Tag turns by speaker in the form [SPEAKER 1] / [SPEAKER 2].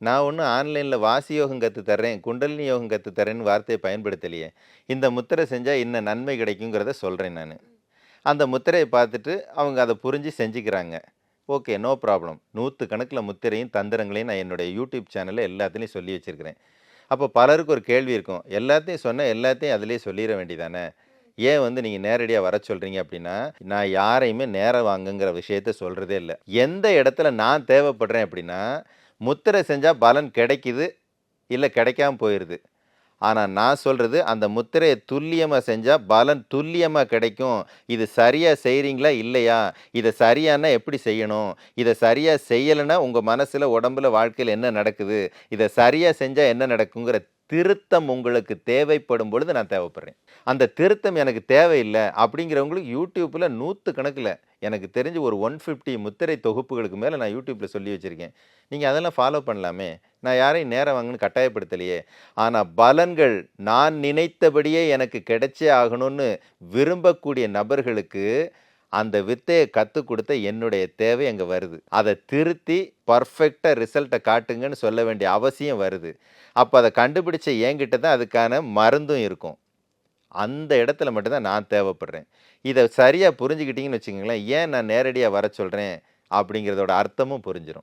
[SPEAKER 1] நான் ஒன்றும் ஆன்லைனில் வாசி யோகம் கற்று தர்றேன் குண்டலினி யோகம் கற்று தரேன்னு வார்த்தையை பயன்படுத்தலையே. இந்த முத்திரை செஞ்சால் இன்ன நன்மை கிடைக்குங்கிறத சொல்கிறேன் நான். அந்த முத்திரையை பார்த்துட்டு அவங்க அதை புரிஞ்சு செஞ்சுக்கிறாங்க. Okay no problem. நூற்று கணக்கில் முத்திரையும் தந்திரங்களையும் நான் என்னுடைய யூடியூப் சேனலில் எல்லாத்துலேயும் சொல்லி வச்சுருக்கிறேன். அப்போ பலருக்கு ஒரு கேள்வி இருக்கும். எல்லாத்தையும் சொன்னால் எல்லாத்தையும் அதிலே சொல்லிட வேண்டியதானே? ஏன் வந்து நீங்கள் நேரடியாக வர சொல்கிறீங்க அப்படின்னா நான் யாரையுமே நேரம் வாங்குங்கிற விஷயத்த சொல்கிறதே இல்லை. எந்த இடத்துல நான் தேவைப்படுறேன் அப்படின்னா முத்திரை செஞ்சால் பலன் கிடைக்குது இல்லை கிடைக்காம போயிடுது ஆனால் நான் சொல்கிறது அந்த முத்திரையை துல்லியமாக செஞ்சால் பலன் துல்லியமாக கிடைக்கும். இது சரியாக செய்கிறீங்களா இல்லையா? இதை சரியானா எப்படி செய்யணும்? இதை சரியாக செய்யலைன்னா உங்கள் மனசில் உடம்புல வாழ்க்கையில் என்ன நடக்குது? இதை சரியாக செஞ்சால் என்ன நடக்குங்கிற திருத்தம் உங்களுக்கு தேவைப்படும் பொழுது நான் தேவைப்படுறேன். அந்த திருத்தம் எனக்கு தேவையில்லை அப்படிங்கிறவங்களுக்கு யூடியூப்பில் நூற்று கணக்கில் எனக்கு தெரிஞ்சு ஒரு ஒன் ஃபிஃப்டி முத்திரை தொகுப்புகளுக்கு மேலே நான் யூடியூப்பில் சொல்லி வச்சுருக்கேன். நீங்கள் அதெல்லாம் ஃபாலோ பண்ணலாமே. நான் யாரையும் நேரம் வாங்கன்னு கட்டாயப்படுத்தலையே. ஆனால் பலன்கள் நான் நினைத்தபடியே எனக்கு கிடைச்சே ஆகணும்னு விரும்பக்கூடிய நபர்களுக்கு அந்த வித்தையை கற்றுக் கொடுத்த என்னுடைய தேவை அங்கே வருது. அதை திருத்தி பர்ஃபெக்டாக ரிசல்ட்டை காட்டுங்கன்னு சொல்ல வேண்டிய அவசியம் வருது. அப்போ அதை கண்டுபிடிச்ச என்கிட்ட தான் அதுக்கான மருந்தும் இருக்கும். அந்த இடத்துல மட்டும்தான் நான் தேவைப்படுறேன். இதை சரியாக புரிஞ்சுக்கிட்டீங்கன்னு வச்சுக்கோங்களேன் ஏன் நான் நேரடியாக வர சொல்கிறேன் அப்படிங்கிறதோட அர்த்தமும் புரிஞ்சிடும்